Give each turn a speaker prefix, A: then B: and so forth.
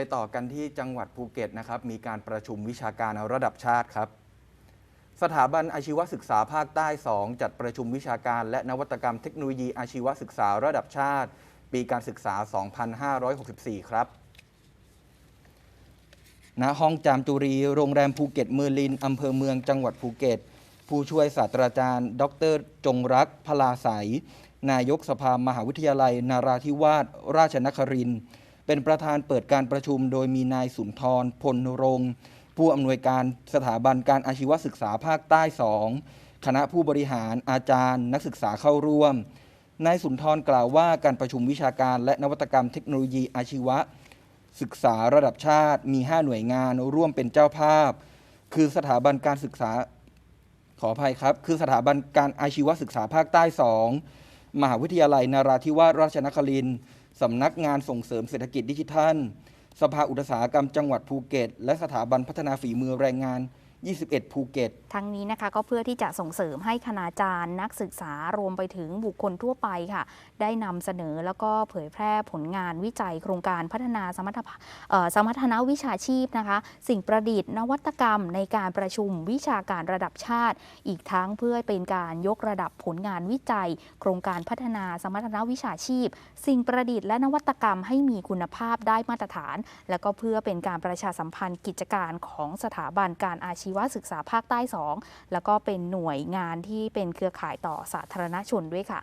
A: ไปต่อกันที่จังหวัดภูเก็ตนะครับ มีการประชุมวิชาการระดับชาติครับ สถาบันอาชีวศึกษาภาคใต้ 2 จัดประชุมวิชาการ และนวัตกรรมเทคโนโลยีอาชีวศึกษาระดับชาติ ปีการศึกษา 2564 ครับณห้องจามจุรีโรงแรมภูเก็ตเมอร์ลินอำเภอเมืองจังหวัดภูเก็ต ผู้ช่วยศาสตราจารย์ ดร จงรักพลาใสยนายกสภามหาวิทยาลัย นาราธิวาสราชนครินทร์ เป็นประธานเปิดการประชุม โดยมีนายสุนทรพลรงค์ผู้อำนวยการสถาบันการอาชีวศึกษาภาคใต้ 2 คณะผู้บริหารอาจารย์ นักศึกษาเข้าร่วม นายสุนทรกล่าวว่าการประชุมวิชาการและนวัตกรรมเทคโนโลยีอาชีวศึกษาระดับชาติมี 5 หน่วยงานร่วมเป็นเจ้าภาพ คือสถาบันการศึกษาขออภัยครับ คือสถาบันการอาชีวศึกษาภาคใต้ 2 มหาวิทยาลัยนาราธิวาสราชนครินทร์ สำนักงานส่งเสริมเศรษฐกิจดิจิทัล สภาอุตสาหกรรมจังหวัดภูเก็ต และสถาบันพัฒนาฝีมือแรงงาน 21 ภูเก็ต
B: ทั้งนี้นะคะก็เพื่อที่จะส่งเสริมให้คณาจารย์ นักศึกษารวมไปถึงบุคคลทั่วไปค่ะ ได้นำเสนอแล้วก็เผยแพร่ผลงานวิจัยโครงการพัฒนาสมรรถสมรรถนะวิชาชีพนะคะ สิ่งประดิษฐ์นวัตกรรมในการประชุมวิชาการระดับชาติ อีกทั้งเพื่อเป็นการยกระดับผลงานวิจัย โครงการพัฒนาสมรรถนะวิชาชีพ สิ่งประดิษฐ์และนวัตกรรมให้มีคุณภาพได้มาตรฐาน และก็เพื่อเป็นการประชาสัมพันธ์กิจการของสถาบันการอาชีชีวศึกษาภาคใต้ 2 แล้วก็เป็นหน่วยงานที่เป็นเครือข่ายต่อสาธารณชนด้วยค่ะ